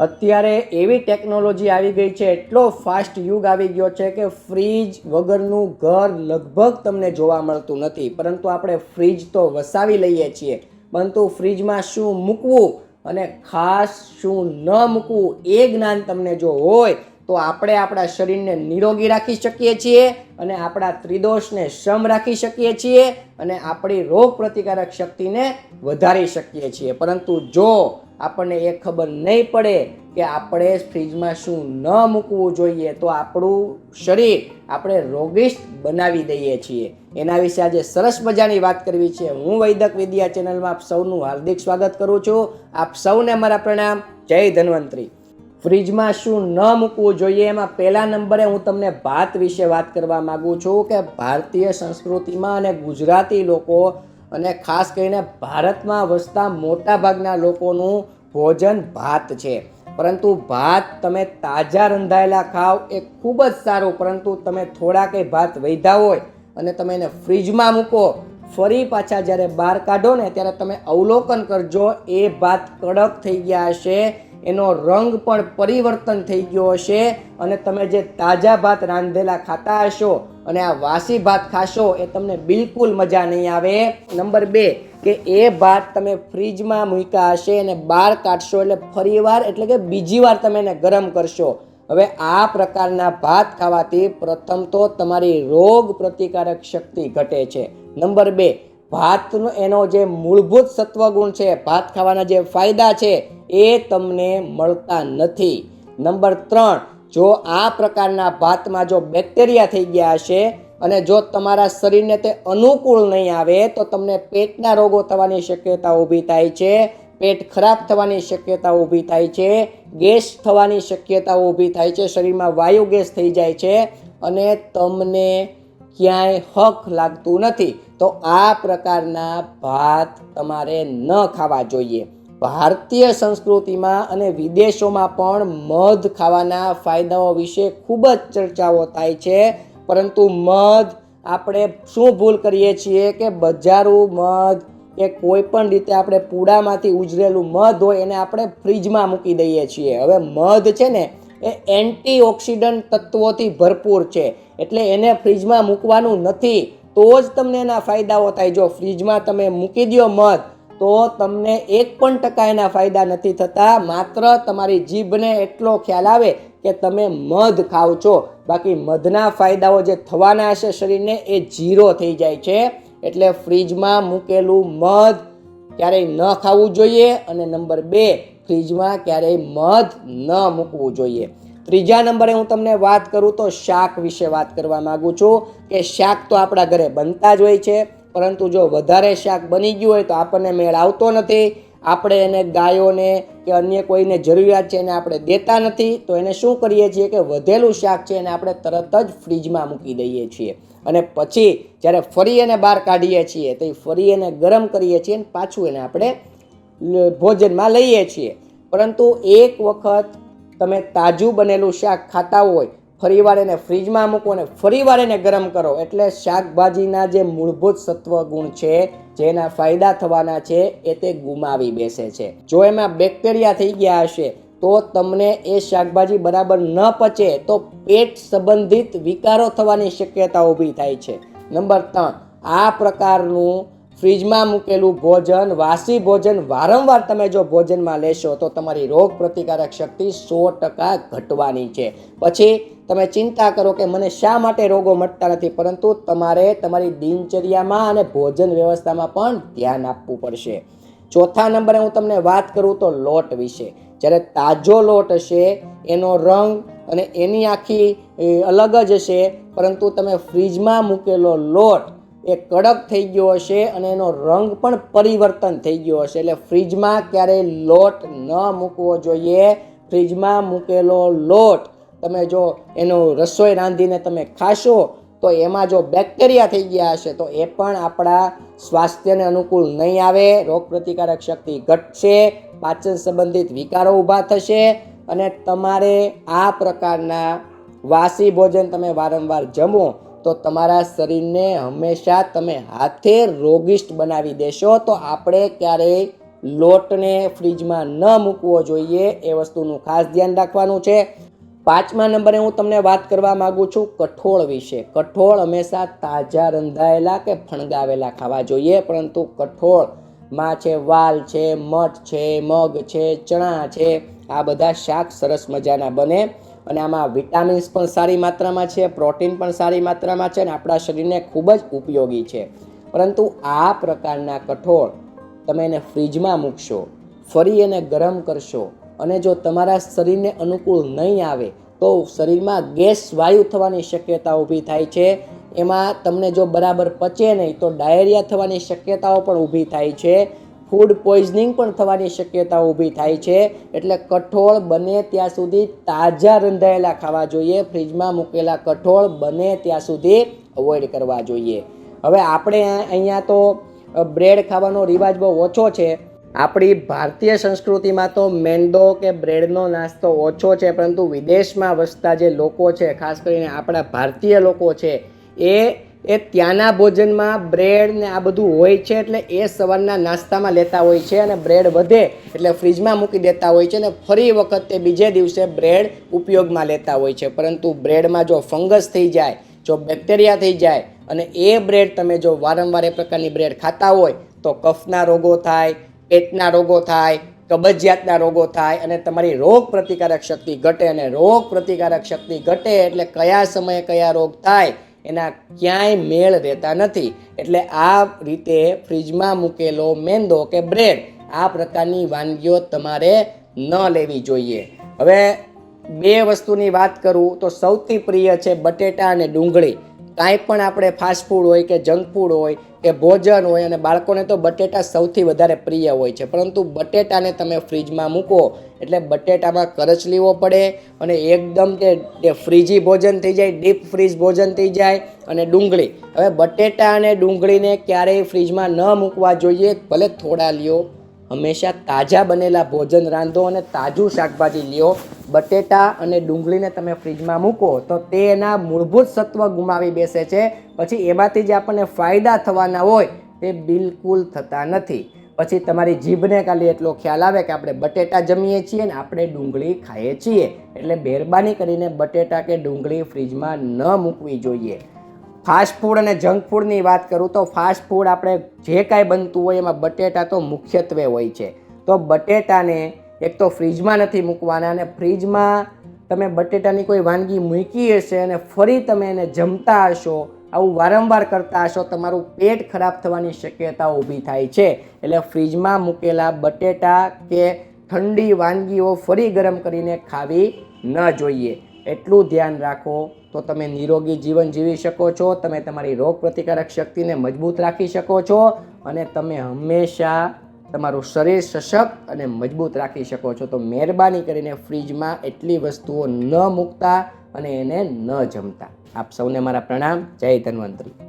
અત્યારે એવી ટેકનોલોજી આવી ગઈ છે, એટલો ફાસ્ટ યુગ આવી ગયો છે કે ફ્રીજ વગરનું ઘર લગભગ તમને જોવા મળતું નથી. પરંતુ આપણે ફ્રીજ તો વસાવી લઈએ છીએ. પરંતુ ફ્રીજમાં શું મૂકવું અને ખાસ શું ન મૂકવું એ જ્ઞાન તમને જો હોય, તો આપણે આપણા શરીરને નિરોગી રાખી શકીએ છીએ અને આપણા ત્રિદોષને સમ રાખી શકીએ છીએ અને આપણી રોગ પ્રતિકારક શક્તિને વધારી શકીએ છીએ. પરંતુ જો આપણને એ ખબર નહીં પડે કે આપણે ફ્રીજમાં શું ન મૂકવું જોઈએ, તો આપણું શરીર આપણે રોગિષ્ટ બનાવી દઈએ છીએ. એના વિશે આજે સરસ મજાની વાત કરવી છે. હું વૈદક વિદ્યા ચેનલમાં આપ સૌનું હાર્દિક સ્વાગત કરું છું. આપ સૌને મારા પ્રણામ. જય ધન્વંતરી. ફ્રીજમાં શું ન મૂકવું જોઈએ, એમાં પહેલા નંબરે હું તમને ભાત વિશે વાત કરવા માગું છું કે ભારતીય સંસ્કૃતિમાં અને ગુજરાતી લોકો અને ખાસ કરીને ભારતમાં વસતા મોટાભાગના લોકોનું ભોજન ભાત છે. પરંતુ ભાત તમે તાજા રંધાયેલા ખાવ એ ખૂબ જ સારું, પરંતુ તમે થોડા કંઈ ભાત વૈધા હોય અને તમે એને ફ્રીજમાં મૂકો, ફરી પાછા જ્યારે બહાર કાઢો ને ત્યારે તમે અવલોકન કરજો, એ ભાત કડક થઈ ગયા હશે એનો રંગ પણ પરિવર્તન થઈ ગયો હશે અને તમે જે તાજા ભાત રાંધેલા ખાતા હશો અને આ વાસી ભાત ખાશો એ તમને બિલકુલ મજા નહીં આવે. નંબર બે, કે એ ભાત તમે ફ્રીજમાં મૂક્યા હશે અને બહાર કાઢશો એટલે ફરીવાર એટલે કે બીજી વાર તમે એને ગરમ કરશો. હવે આ પ્રકારના ભાત ખાવાથી પ્રથમ તો તમારી રોગ પ્રતિકારક શક્તિ ઘટે છે. નંબર બે, ભાતનો એનો જે મૂળભૂત સત્વગુણ છે, ભાત ખાવાના જે ફાયદા છે એ તમને મળતા નથી. નંબર ત્રણ, જો આ પ્રકારના ભાતમાં જો બેક્ટેરિયા થઈ ગયા હશે અને જો તમારા શરીરને તે અનુકૂળ નહીં આવે, તો તમને પેટના રોગો થવાની શક્યતા ઊભી થાય છે, પેટ ખરાબ થવાની શક્યતા ઊભી થાય છે, ગેસ થવાની શક્યતા ઊભી થાય છે, શરીરમાં વાયુ ગેસ થઈ જાય છે અને તમને ક્યાંય હક લાગતું નથી. તો આ પ્રકારના ભાત તમારે ન ખાવા જોઈએ. ભારતીય સંસ્કૃતિમાં અને વિદેશોમાં પણ મધ ખાવાના ફાયદાઓ વિશે ખૂબ જ ચર્ચાઓ થાય છે. પરંતુ મધ આપણે શું ભૂલ કરીએ છીએ કે બજારું મધ કે કોઈ પણ રીતે આપણે પૂડામાંથી ઉજરેલું મધ હોય એને આપણે ફ્રીજમાં મૂકી દઈએ છીએ. હવે મધ છે ને એ એન્ટી ઓક્સિડન્ટ તત્વોથી ભરપૂર છે. એટલે એને ફ્રીજમાં મૂકવાનું નથી. તો જ તમને એના ફાયદાઓ થાય. જો ફ્રીજમાં તમે મૂકી દો મધ તો તમને એક પણ ટકા એના ફાયદા નથી થતા. માત્ર તમારી જીભને એટલો ખ્યાલ આવે કે તમે મધ ખાવ છો. બાકી મધના ફાયદાઓ જે થવાના હશે શરીરને એ જીરો થઈ જાય છે. એટલે ફ્રીજમાં મૂકેલું મધ ક્યારેય ન ખાવું જોઈએ અને નંબર બે, ફ્રીજમાં ક્યારેય મધ ન મૂકવું જોઈએ. ત્રીજા નંબરે હું તમને વાત કરું તો શાક વિશે વાત કરવા માગું છું કે શાક તો આપણા ઘરે બનતા જ હોય છે. પરંતુ જો વધારે શાક બની ગયું હોય તો આપણને મેળ આવતો નથી. આપણે એને ગાયોને કે અન્ય કોઈને જરૂરિયાત છે એને આપણે દેતા નથી. તો એને શું કરીએ છીએ કે વધેલું શાક છે એને આપણે તરત જ ફ્રીજમાં મૂકી દઈએ છીએ. અને પછી જ્યારે ફરી એને બહાર કાઢીએ છીએ તો એ ફરી એને ગરમ કરીએ છીએ અને પાછું એને આપણે ભોજનમાં લઈએ છીએ. પરંતુ એક વખત તમે તાજું બનેલું શાક ખાતા હોય ફરીવાર એને ફ્રીજમાં મૂકો અને ફરીવાર એને ગરમ કરો. એટલે શાકભાજીના જે મૂળભૂત સત્વ ગુણ છે, જેના ફાયદા થવાના છે, એ તે ગુમાવી બેસે છે. જો એમાં બેક્ટેરિયા થઈ ગયા હશે, તો તમને એ શાકભાજી બરાબર ન પચે, તો પેટ સંબંધિત વિકારો થવાની શક્યતા ઊભી થાય છે. નંબર ત્રણ, આ પ્રકારનું ફ્રીજમાં મૂકેલું ભોજન, વાસી ભોજન, વારંવાર તમે જો ભોજનમાં લેશો તો તમારી રોગ પ્રતિકારક શક્તિ સો ટકા ઘટવાની છે. પછી તમે ચિંતા કરો કે મને શા માટે રોગો મટતા નથી, પરંતુ તમારે તમારી દિનચર્યામાં અને ભોજન વ્યવસ્થામાં પણ ધ્યાન આપવું પડશે. ચોથા નંબરે હું તમને વાત કરું તો લોટ વિશે. જ્યારે તાજો લોટ હશે, એનો રંગ અને એની આખી અલગ જ હશે, પરંતુ તમે ફ્રીજમાં મૂકેલો લોટ એ કડક થઈ ગયો હશે અને એનો રંગ પણ પરિવર્તન થઈ ગયો હશે. એટલે ફ્રીજમાં ક્યારેય લોટ ન મૂકવો જોઈએ. ફ્રીજમાં મૂકેલો લોટ તમે જો એનું રસોઈ રાંધીને તમે ખાશો તો એમાં જો બેક્ટેરિયા થઈ ગયા હશે તો એ પણ આપણા સ્વાસ્થ્યને અનુકૂળ નહીં આવે. રોગ પ્રતિકારક શક્તિ ઘટશે, પાચન સંબંધિત વિકારો ઊભા થશે અને તમારે આ પ્રકારના વાસી ભોજન તમે વારંવાર જમો તો તમારા શરીરને હંમેશા તમે હાથે રોગિષ્ટ બનાવી દેશો. તો આપણે ક્યારેય લોટને ફ્રીજમાં ન મૂકવો જોઈએ એ વસ્તુનું ખાસ ધ્યાન રાખવાનું છે. પાંચમા નંબરે હું તમને વાત કરવા માગું છું કઠોળ વિશે. કઠોળ હંમેશા તાજા રંધાયેલા કે ફણગાવેલા ખાવા જોઈએ, પરંતુ કઠોળમાં છે વાલ છે, મઠ છે, મગ છે, ચણા છે, આ બધા શાક સરસ મજાના બને. અને આમાં વિટામિન્સ પણ સારી માત્રામાં છે, પ્રોટીન પણ સારી માત્રામાં છે અને આપણા શરીરને ખૂબ જ ઉપયોગી છે. પરંતુ આ પ્રકારના કઠોળ તમે એને ફ્રીજમાં મૂકશો, ફરી એને ગરમ કરશો અને જો તમારા શરીરને અનુકૂળ નહીં આવે, તો શરીરમાં ગેસ વાયુ થવાની શક્યતા ઊભી થાય છે. એમાં તમને જો બરાબર પચે નહીં, તો ડાયરિયા થવાની શક્યતાઓ પણ ઊભી થાય છે. ફૂડ પોઈઝનિંગ પણ થવાની શક્યતા ઊભી થાય છે. એટલે કઠોળ બને ત્યાં સુધી તાજા રંધાયેલા ખાવા જોઈએ. ફ્રીજમાં મૂકેલા કઠોળ બને ત્યાં સુધી અવોઇડ કરવા જોઈએ. હવે આપણે અહીંયા તો બ્રેડ ખાવાનો રિવાજ બહુ ઓછો છે. આપણી ભારતીય સંસ્કૃતિમાં તો મેંદો કે બ્રેડનો નાસ્તો ઓછો છે, પરંતુ વિદેશમાં વસતા જે લોકો છે, ખાસ કરીને આપણા ભારતીય લોકો છે, એ એ ત્યાંના ભોજનમાં બ્રેડ ને આ બધું હોય છે એટલે એ સવારના નાસ્તામાં લેતા હોય છે અને બ્રેડ વધે એટલે ફ્રીજમાં મૂકી દેતા હોય છે અને ફરી વખત તે બીજે દિવસે બ્રેડ ઉપયોગમાં લેતા હોય છે. પરંતુ બ્રેડમાં જો ફંગસ થઈ જાય, જો બેક્ટેરિયા થઈ જાય અને એ બ્રેડ તમે જો વારંવાર એ પ્રકારની બ્રેડ ખાતા હોય, તો કફના રોગો થાય, પેટના રોગો થાય, કબજિયાતના રોગો થાય અને તમારી રોગ પ્રતિકારક શક્તિ ઘટે અને રોગ પ્રતિકારક શક્તિ ઘટે એટલે કયા સમયે કયા રોગ થાય એના ક્યાંય મેળ રહેતા નથી. એટલે આ રીતે ફ્રીજમાં મૂકેલો મેંદો કે બ્રેડ, આ પ્રકારની વાનગીઓ તમારે ન લેવી જોઈએ. હવે બે વસ્તુની વાત કરું તો સૌથી પ્રિય છે બટેટા અને ડુંગળી. કાંઈ પણ આપણે ફાસ્ટ ફૂડ હોય કે જંક ફૂડ હોય કે ભોજન હોય અને બાળકોને તો બટેટા સૌથી વધારે પ્રિય હોય છે. પરંતુ બટેટાને તમે ફ્રીજમાં મૂકો એટલે બટેટામાં કરચલીઓ પડે અને એકદમ તે ફ્રીજી ભોજન થઈ જાય ડીપ ફ્રીજ ભોજન થઈ જાય અને ડુંગળી. હવે બટેટા અને ડુંગળીને ક્યારેય ફ્રીજમાં ન મૂકવા જોઈએ, ભલે થોડા લ્યો. હંમેશા તાજા બનેલા ભોજન રાંધો અને તાજું શાકભાજી લ્યો. બટેટા અને ડુંગળીને તમે ફ્રીજમાં મૂકો તો તે એના મૂળભૂત સત્વ ગુમાવી બેસે છે. પછી એમાંથી જે આપણને ફાયદા થવાના હોય તે બિલકુલ થતા નથી. પછી તમારી જીભને ખાલી એટલો ખ્યાલ આવે કે આપણે બટેટા જમીએ છીએ ને આપણે ડુંગળી ખાઈએ છીએ. એટલે મહેરબાની કરીને બટેટા કે ડુંગળી ફ્રીજમાં ન મૂકવી જોઈએ. ફાસ્ટ ફૂડ અને જંક ફૂડની વાત કરું તો ફાસ્ટ ફૂડ આપણે જે કાંઈ બનતું હોય એમાં બટેટા તો મુખ્યત્વે હોય છે. તો બટેટાને એક તો ફ્રીજમાં નથી મૂકવાના અને ફ્રીજમાં તમે બટેટાની કોઈ વાનગી મૂકી હશે અને ફરી તમે એને જમતા હશો, આવું વારંવાર કરતા હશો, તમારું પેટ ખરાબ થવાની શક્યતા ઊભી થાય છે. એટલે ફ્રીજમાં મૂકેલા બટેટા કે ઠંડી વાનગીઓ ફરી ગરમ કરીને ખાવી ન જોઈએ. એટલું ધ્યાન રાખો તો તમે નિરોગી જીવન જીવી શકો છો, તમે તમારી રોગ પ્રતિકારક શક્તિને મજબૂત રાખી શકો છો અને તમે હંમેશા તમારું શરીર સશક્ત અને મજબૂત રાખી શકો છો. તો મહેરબાની કરીને ફ્રીજમાં એટલી વસ્તુઓ ન મૂકતા અને એને ન જમતા. આપ સૌને મારા પ્રણામ. જય ધન્વંતરી.